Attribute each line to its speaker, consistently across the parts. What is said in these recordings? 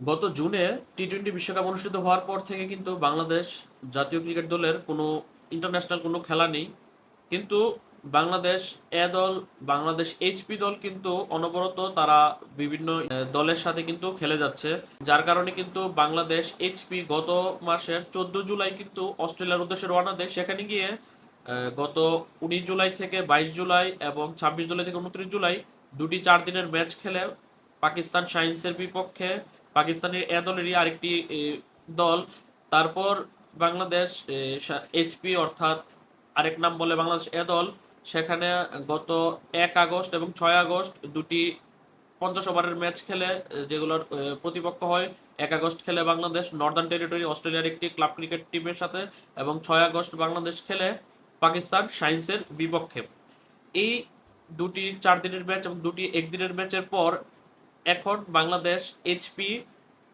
Speaker 1: গত জুনে T twenty বিশ্বকাপ অনুষ্ঠিত হওয়ার পর থেকে কিন্তু বাংলাদেশ জাতীয় ক্রিকেট দলের কোনো ইন্টারন্যাশনাল কোনো খেলা নেই। কিন্তু বাংলাদেশ এ দল, বাংলাদেশ এইচপি দল কিন্তু অনবরত তারা বিভিন্ন দলের সাথে কিন্তু খেলে যাচ্ছে। যার কারণে কিন্তু বাংলাদেশ এইচপি গত মাসের চোদ্দ জুলাই কিন্তু অস্ট্রেলিয়ার উদ্দেশ্যে রওনা দেয়। সেখানে গিয়ে গত উনিশ জুলাই থেকে বাইশ জুলাই এবং ছাব্বিশ জুলাই থেকে উনত্রিশ জুলাই দুটি চার দিনের ম্যাচ খেলে পাকিস্তান সায়েন্সের বিপক্ষে পাকিস্তানের এ দলেরই আরেকটি দল। তারপর বাংলাদেশ এইচপি অর্থাৎ আরেক নাম বলে বাংলাদেশ এ দল। সেখানে গত এক আগস্ট এবং ছয় আগস্ট দুটি পঞ্চাশ ওভারের ম্যাচ খেলে যেগুলোর প্রতিপক্ষ হয়। এক আগস্ট খেলে বাংলাদেশ নর্দার্ন টেরিটরি অস্ট্রেলিয়ার একটি ক্লাব ক্রিকেট টিমের সাথে এবং ছয় আগস্ট বাংলাদেশ খেলে পাকিস্তান সায়েন্সের বিপক্ষে। এই দুটি চার দিনের ম্যাচ এবং দুটি একদিনের ম্যাচের পর এখন বাংলাদেশ এইচপি,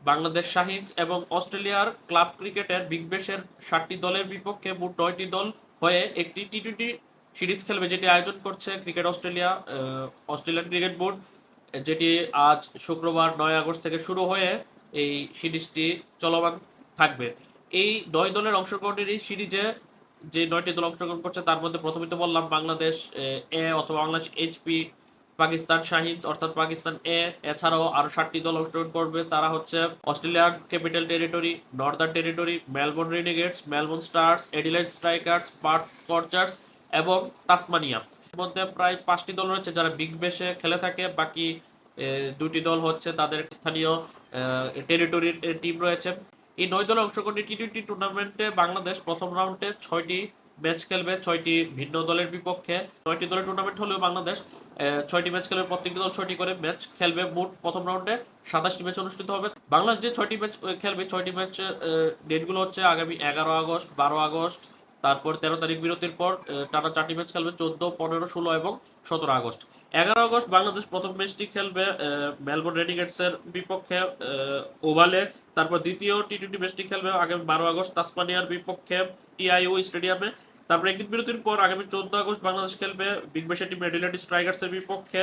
Speaker 1: বাংলাদেশ শাহিনস এবং অস্ট্রেলিয়ার ক্লাব ক্রিকেটের বিগ ব্যাশের ষাটটি দলের বিপক্ষে মোট নয়টি দল হয়ে একটি টি টোয়েন্টি সিরিজ খেলবে, যেটি আয়োজন করছে cricket Australia Australian cricket board, যেটি আজ শুক্রবার নয় আগস্ট থেকে শুরু হয়ে এই সিরিজটি চলমান থাকবে। এই নয় দলের অংশগ্রহণের এই সিরিজে যে নয়টি দল অংশগ্রহণ করছে, তার মধ্যে প্রথমে তো বললাম বাংলাদেশ এ অথবা বাংলাদেশ এইচপি পাকিস্তান শাহিনস অর্থাৎ পাকিস্তান এ, এছাড়াও আরও সাতটি দল অংশগ্রহণ করবে। তারা হচ্ছে Australian capital territory, northern territory, Melbourne Renegades, Melbourne Stars Adelaide Strikers, Perth Scorchers এবং তাসমানিয়া। এর মধ্যে প্রায় পাঁচটি দল রয়েছে যারা বিগ বেশে খেলে থাকে। বাকি দুটি দল হচ্ছে তাদের স্থানীয় টেরিটরির টিম রয়েছে। এই নয় দলের অংশগ্রহণী টি টোয়েন্টি টুর্নামেন্টে বাংলাদেশ প্রথম রাউন্ডে ছয়টি ম্যাচ খেলবে ছয়টি ভিন্ন দলের বিপক্ষে। নয়টি দলের টুর্নামেন্ট হলেও বাংলাদেশ ছয়টি ম্যাচ খেলবে প্রত্যেকটি দল ছয়টি করে ম্যাচ খেলবে মোট প্রথম রাউন্ডে সাতাশটি ম্যাচ অনুষ্ঠিত হবে। বাংলাদেশ যে ছয়টি ম্যাচ খেলবে, ছয়টি ম্যাচ ডেটগুলো হচ্ছে আগামী এগারো আগস্ট, বারো আগস্ট তারপর তেরো তারিখ বিরতির পর টানা চারটি ম্যাচ খেলবে চোদ্দ, পনেরো, ষোলো এবং সতেরো আগস্ট। এগারো আগস্ট বাংলাদেশ প্রথম ম্যাচটি খেলবে মেলবোর্ন রেডিগেটসের বিপক্ষে ওভালে। তারপর দ্বিতীয় টি টোয়েন্টি ম্যাচটি খেলবে আগামী বারো আগস্ট তাসমানিয়ার বিপক্ষে টিআইও স্টেডিয়ামে। তারপর একদিন বিরতির পর আগামী চোদ্দ আগস্ট বাংলাদেশ খেলবে বিগ ব্যাশের টিম এডিলেট স্ট্রাইকার্সের বিপক্ষে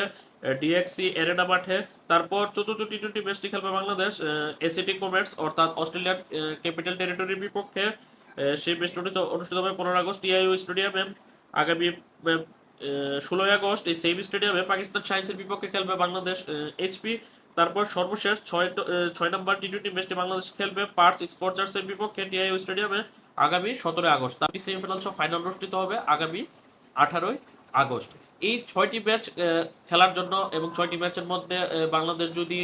Speaker 1: ডিএক্সি এরেনা মাঠে। তারপর চতুর্থ টি টোয়েন্টি ম্যাচটি খেলবে বাংলাদেশ এসিটি কমেটস অর্থাৎ অস্ট্রেলিয়ান ক্যাপিটাল টেরিটরির বিপক্ষে। সেই ম্যাচটি অনুষ্ঠিত হবে পনেরো আগস্ট টিআইও স্টেডিয়ামে। আগামী ষোলোই আগস্ট এই সেম স্টেডিয়ামে পাকিস্তান সায়েন্সের বিপক্ষে খেলবে বাংলাদেশ এইচপি তারপর সর্বশেষ ছয় ছয় নম্বর টি টোয়েন্টি ম্যাচটি বাংলাদেশ খেলবে পার্স স্পোর্টার্সের বিপক্ষে টিআইও স্টেডিয়ামে আগামী সতেরোই আগস্ট। তার সেমিফাইনাল সহ ফাইনাল অনুষ্ঠিত হবে আগামী আঠারোই আগস্ট। এই ছয়টি ম্যাচ খেলার জন্য এবং ছয়টি ম্যাচের মধ্যে বাংলাদেশ যদি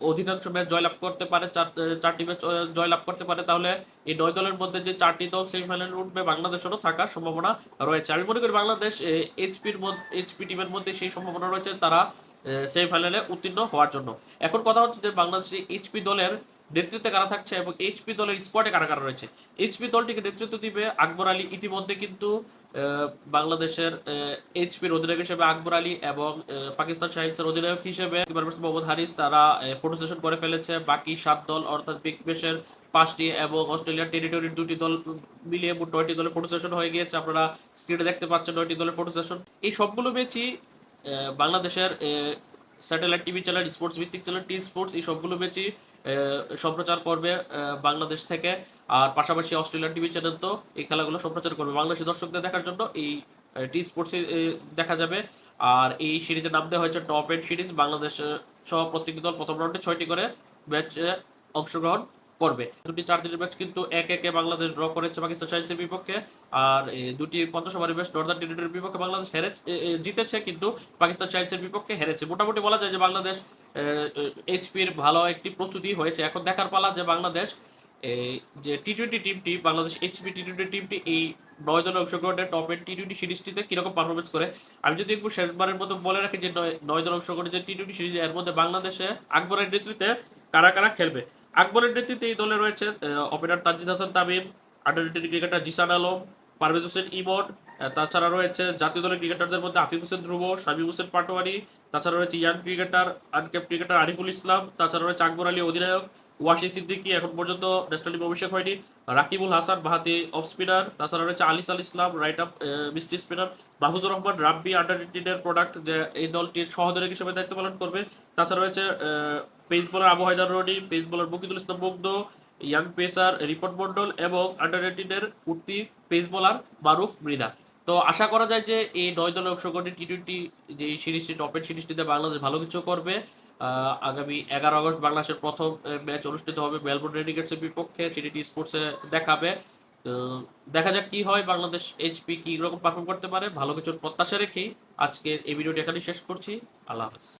Speaker 1: অধিকাংশ ম্যাচ জয়লাভ করতে পারে, চার- চারটি ম্যাচ জয়লাভ করতে পারে। তাহলে এই নয় দলের মধ্যে যে চারটি দল সেমিফাইনালে উঠবে, বাংলাদেশেরও থাকার সম্ভাবনা রয়েছে। আমি মনে করি বাংলাদেশ এইচপির মধ্যে এইচপি টিমের মধ্যে সেই সম্ভাবনা রয়েছে, তারা সেমিফাইনালে উত্তীর্ণ হওয়ার জন্য। এখন কথা হচ্ছে যে বাংলাদেশে এইচপি দলের নেতৃত্বে কারা থাকছে এবং এইচপি দলের স্কোয়াডে কারা কারা রয়েছে? এইচপি দলটিকে নেতৃত্ব দিবে আকবর আলী। ইতিমধ্যে কিন্তু বাংলাদেশের এইচপির অধিনায়ক হিসেবে আকবর আলী এবং পাকিস্তান শাহিনসের অধিনায়ক হিসেবে মোহাম্মদ হারিস, তারা ফটো সেশন করে ফেলেছে। বাকি সাত দল, অর্থাৎ বিগ বেশের পাঁচটি এবং অস্ট্রেলিয়ার টেরিটরির দুটি দল মিলিয়ে মোট নয়টি দলের ফটো সেশন হয়ে গিয়েছে। আপনারা স্ক্রিনে দেখতে পাচ্ছেন নয়টি দলের ফটো সেশন এই সবগুলো ম্যাচই বাংলাদেশের স্যাটেলাইট টিভি চ্যানেল স্পোর্টস ভিত্তিক চ্যানেল টি স্পোর্টস এই সবগুলো ম্যাচই সম্প্রচার করবে বাংলাদেশ থেকে। আর পাশাপাশি অস্ট্রেলিয়ান টিভি চ্যানেল তো এই খেলাগুলো সম্প্রচার করবে। বাংলাদেশি দর্শকদের দেখার জন্য এই টি স্পোর্টসে দেখা যাবে। আর এই সিরিজের নাম দেওয়া হয়েছে টপ এন্ড সিরিজ বাংলাদেশ সহ প্রত্যেকটি দল প্রথম রাউন্ডে ছয়টি করে ম্যাচে অংশগ্রহণ। করবে। দুটি চার দিনের ম্যাচ কিন্তু এক একে বাংলাদেশ ড্র করেছে পাকিস্তান সায়েন্সের বিপক্ষে। আর দুটি পঞ্চাশ ওভারের ম্যাচ নর্দার্ন টেরিটরির বিপক্ষে বাংলাদেশ এ, জিতেছে কিন্তু পাকিস্তান সায়েন্সের বিপক্ষে হেরেছে। মোটামুটি বলা যায় যে বাংলাদেশ এইচপির ভালো একটি প্রস্তুতি হয়েছে। এখন দেখার পালা যে বাংলাদেশ যে টি টোয়েন্টি টিমটি বাংলাদেশ এইচপি টি টোয়েন্টি টিমটি এই নয় দলের অংশগ্রহণের টপ এন্ড টি টোয়েন্টি সিরিজটিতে কীরকম পারফরমেন্স করে? আমি যদি একটু শেষবারের মতো বলে রাখি যে নয় নয় দল অংশগ্রহণের যে টি টোয়েন্টি সিরিজ এর মধ্যে বাংলাদেশে আকবরের নেতৃত্বে কারা কারা খেলবে? আকবরের নেতৃত্বে এই দলে রয়েছে opener Tanzid Hasan Tamim, under eighteen cricketer Jishan Alam, Parvez Hossain Emon তাছাড়া রয়েছে জাতীয় দলের ক্রিকেটারদের মধ্যে আফিফ হোসেন ধ্রুব, শামীম হোসেন পাটোয়ারি, তাছাড়া রয়েছে young cricketer uncapped cricketer Ariful Islam, তাছাড়া রয়েছে আকবর আলী অধিনায়ক ওয়াশি সিদ্দিকি, এখন পর্যন্ত ন্যাশনাল টিমে অভিষেক হয়নি, রাকিবুল হাসান বাহাতি অফ স্পিনার, তাছাড়া রয়েছে Alis Al Islam, right up mystery spinner, Mahfuzur Rahman Rabbi under এইটিনের product যে এই দলটির সহোদরক হিসেবে দায়িত্ব পালন করবে, তাছাড়া রয়েছে pace bowler Abu Haider Rony pace bowler বকিদুল Islam মুগ্ধ ইয়াং পেসার রিপোর্ট মন্ডল এবং আন্ডার এইটিনের উঠতি পেস বোলার মারুফ মৃধা তো আশা করা যায় যে এই নয় দলের অংশগ্রহণে টি টোয়েন্টি যে সিরিজটি টপের সিরিজটিতে বাংলাদেশ ভালো কিছু করবে। আগামী এগারো আগস্ট বাংলাদেশের প্রথম ম্যাচ অনুষ্ঠিত হবে মেলবোর্ন রেডিকেটসের বিপক্ষে, সেটি স্পোর্টসে দেখাবে। তো দেখা যাক কি হয়, বাংলাদেশ এইচপি কি রকম পারফর্ম করতে পারে, ভালো কিছুর প্রত্যাশা রেখেই আজকে এই ভিডিওটি এখানে শেষ করছি। আল্লাহ হাফেজ।